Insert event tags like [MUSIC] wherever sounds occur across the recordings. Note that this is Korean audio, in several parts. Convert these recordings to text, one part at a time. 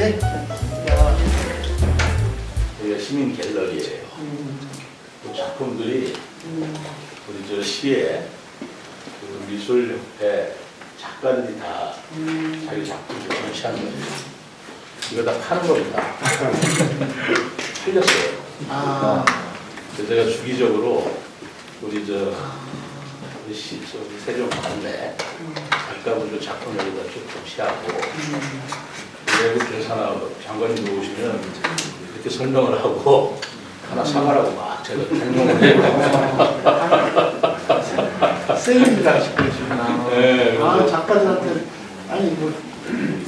네. 여기가 시민 갤러리예요. 음. 그 작품들이 음. 우리 저 시에 그 미술협회 작가들이 다 음. 자기 작품을 전시하는 거예요. 이거 다 파는 겁니다. [LAUGHS] 팔렸어요. 아. 그래서 제가 주기적으로 우리 저 우리 시, 세종 관내 음. 작가분들 작품을 여기다 쭉 전시하고 음. 외국 대사나 장관님들 오시면 이렇게 설명을 하고 하나 사가라고 막 제가 설명을 해요. [LAUGHS] 쓰임이라 싶으시구나. 네, 아, 작가들한테, 아니, 뭐,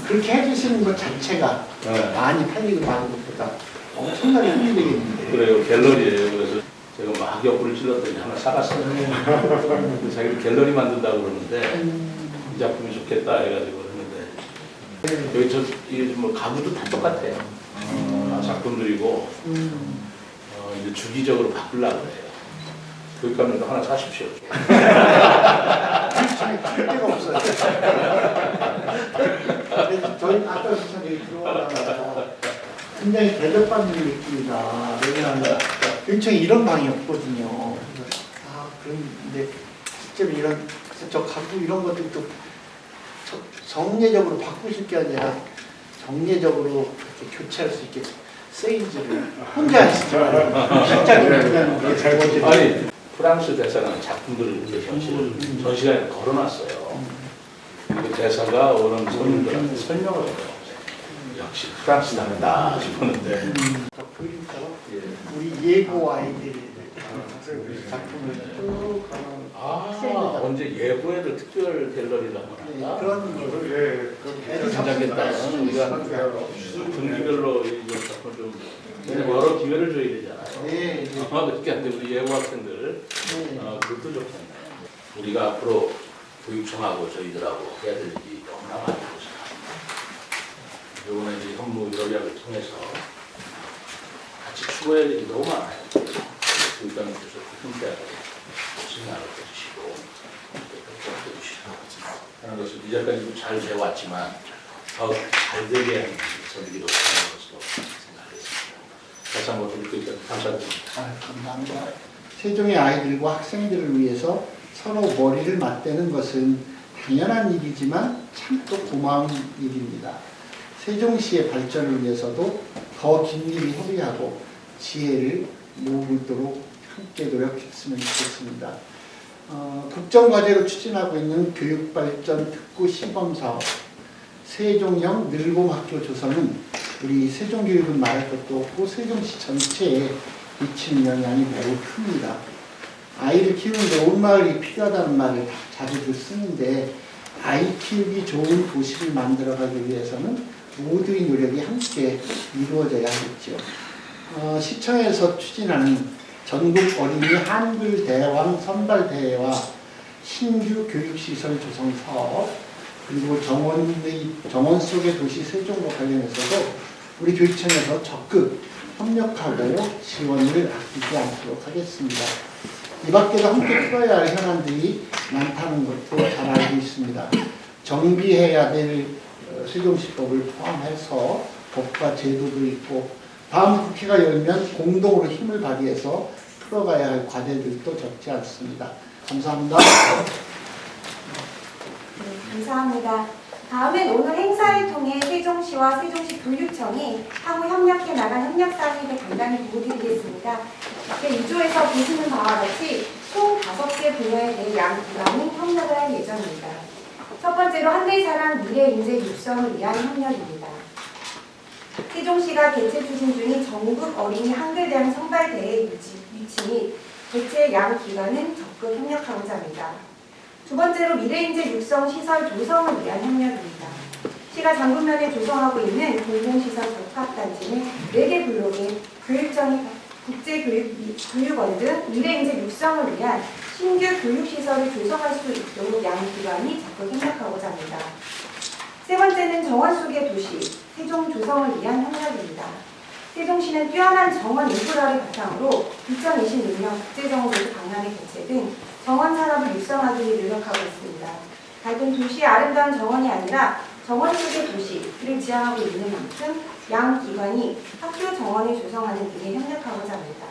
그렇게 해주시는 것 자체가 네. 많이 팔리고 많은 것보다 엄청나게 힘이 되겠는데. 그래요 갤러리예요. 그래서 제가 막 옆구를 찔렀더니 하나 사갔어요. 그래서 자기를 갤러리 만든다고 그러는데 음, 이 작품이 좋겠다 해가지고 여기 저 이게 뭐 가구도 다 똑같아요. 다 작품들이고 음, 어, 이제 주기적으로 바꾸려고 해요. 교육감님도 하나 사십시오. 할 데가 없어요. 저희 아까 참 여기 들어오다가 굉장히 대접받는 느낌이다. 왜냐하면 굉장히 이런 방이 없거든요. 그래서 아, 그런데 실제로 이런, 저 가구 이런 것들도 저- 정례적으로 바꾸실 게 아니라 정례적으로 이렇게 교체할 수 있게 세인지를 혼자 하시죠. 실장이 그냥 이게 잘못이 아니 프랑스 대사관 작품들을 이제 전시를 전시관에 걸어놨어요. 그 대사가 오는 손님들한테 설명을 해요. 역시 프랑스 나간다 싶었는데 음, 저 그림처럼 예. 우리 예고 아이들이 작품을 쭉 가는 아 언제 예고에도 특별 갤러리를 한번 네, 할까? 그런 거를 괜찮겠다. 우리가 분기별로 이거 작품 좀 여러 기회를 줘야 되잖아요. 네, 네. 아, 그렇게 안 돼. 우리 예고 학생들 네. 어, 그것도 좋겠네. 우리가 앞으로 교육청하고 저희들하고 해야 될 일이 너무나 많다고 생각합니다. 이번에 이제 현무 여약을 통해서 같이 추구해야 될 일이 너무 많아요. 교육감님께서 힘빼고 신나를 해주시고 하는 것을 이제까지도 잘 배워왔지만 더잘 되게 하는 저들이 노력하는 것으로 생각했습니다. 다시 한번 우리 감사드립니다. 아, 감사합니다. 세종의 아이들과 학생들을 위해서 서로 머리를 맞대는 것은 당연한 일이지만 참 또 고마운 일입니다. 세종시의 발전을 위해서도 더 긴밀히 협의하고 지혜를 모으도록 함께 노력했으면 좋겠습니다. 어, 국정과제로 추진하고 있는 교육발전 특구 시범사업 세종형 늘봄학교 조성은 우리 세종교육은 말할 것도 없고 세종시 전체에 미치는 영향이 매우 큽니다. 아이를 키우는데 온 마을이 필요하다는 말을 자주들 쓰는데 아이 키우기 좋은 도시를 만들어가기 위해서는 모두의 노력이 함께 이루어져야 하겠죠. 어, 시청에서 추진하는 전국 어린이 한글 대왕 선발 대회와 신규 교육시설 조성 사업 그리고 정원의 정원 속의 도시 세종과 관련해서도 우리 교육청에서 적극 협력하고 지원을 아끼지 않도록 하겠습니다. 이 밖에도 함께 풀어야 할 현안들이 많다는 것도 잘 알고 있습니다. 정비해야 될 어, 세종시법을 포함해서 법과 제도도 있고 다음 국회가 열면 공동으로 힘을 발휘해서 풀어가야 할 과제들도 적지 않습니다. 감사합니다. 네, 감사합니다. 다음은 오늘 행사를 통해 세종시와 세종시 교육청이 향후 협력해 나간 협력사항에 간단히 보여드리겠습니다. 네, 2조에서 보시는 바와 같이 총 5개 분야에 대해 양 기관이 협력을 할 예정입니다. 첫 번째로 한글 사랑 미래 인재 육성을 위한 협력입니다. 세종시가 개최 추진 중인 전국 어린이 한글대학 선발대회 유치, 및 개최 양 기관은 적극 협력하고자 합니다. 두 번째로 미래인재 육성 시설 조성을 위한 협력입니다. 시가 장군면에 조성하고 있는 공공시설 복합단지 내 4개 블록에 교육청이 국제교육원 등 미래인재 육성을 위한 신규 교육시설을 조성할 수 있도록 양 기관이 적극 협력하고자 합니다. 세 번째는 정원 속의 도시, 세종 조성을 위한 협력입니다. 세종시는 뛰어난 정원 인프라를 바탕으로 2026년 국제정원도시 박람회 개최 등 정원 산업을 육성하기 위해 노력하고 있습니다. 밝은 도시의 아름다운 정원이 아니라 정원 속의 도시를 지향하고 있는 만큼 양 기관이 학교 정원을 조성하는 등에 협력하고자 합니다.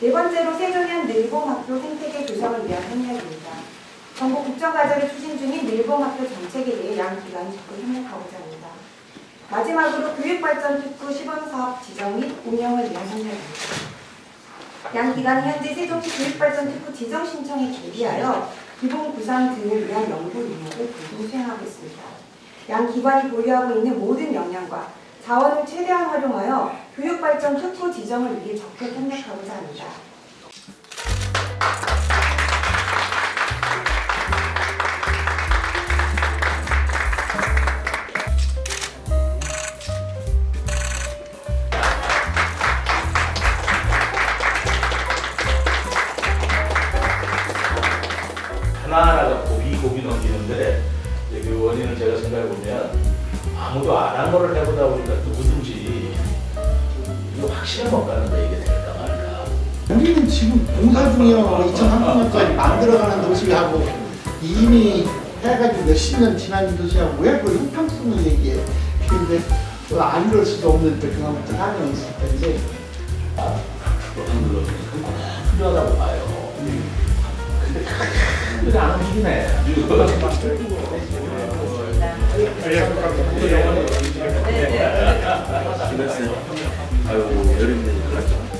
네 번째로 세종현 늘봉학교 생태계 조성을 위한 협력입니다. 전국 국정과제를 추진 중인 늘봉학교 정책에 대해 양 기관이 적극 협력하고자 합니다. 마지막으로 교육발전 특구 시범사업 지정 및 운영을 위한 협력입니다. 양 기관은 현재 세종시 교육발전 특구 지정 신청에 대비하여 기본 구상 등을 위한 연구 능력을 공동 수행하고 있습니다. 양 기관이 보유하고 있는 모든 역량과 자원을 최대한 활용하여 교육발전 특구 지정을 위해 적극 협력하고자 합니다. 고 비 고비 넘기는데 그 원인을 제가 생각해 보면 아무도 안 한 거를 해보다 보니까 누구든지 이거 확신을 못 가는데 이게 될까 말까. 우리는 지금 공사 중이요. 2030년까지 만들어가는 도시하고 이미 해가지고 몇십 년 지난 도시하고 왜그 형평성을 얘기해? 근데 또안 그럴 수도 없는데 그만부터 하면 있을 텐데 그런 걸로 필요하다고 봐요. 근데 근데 안 움직이네. 아유 여름이니까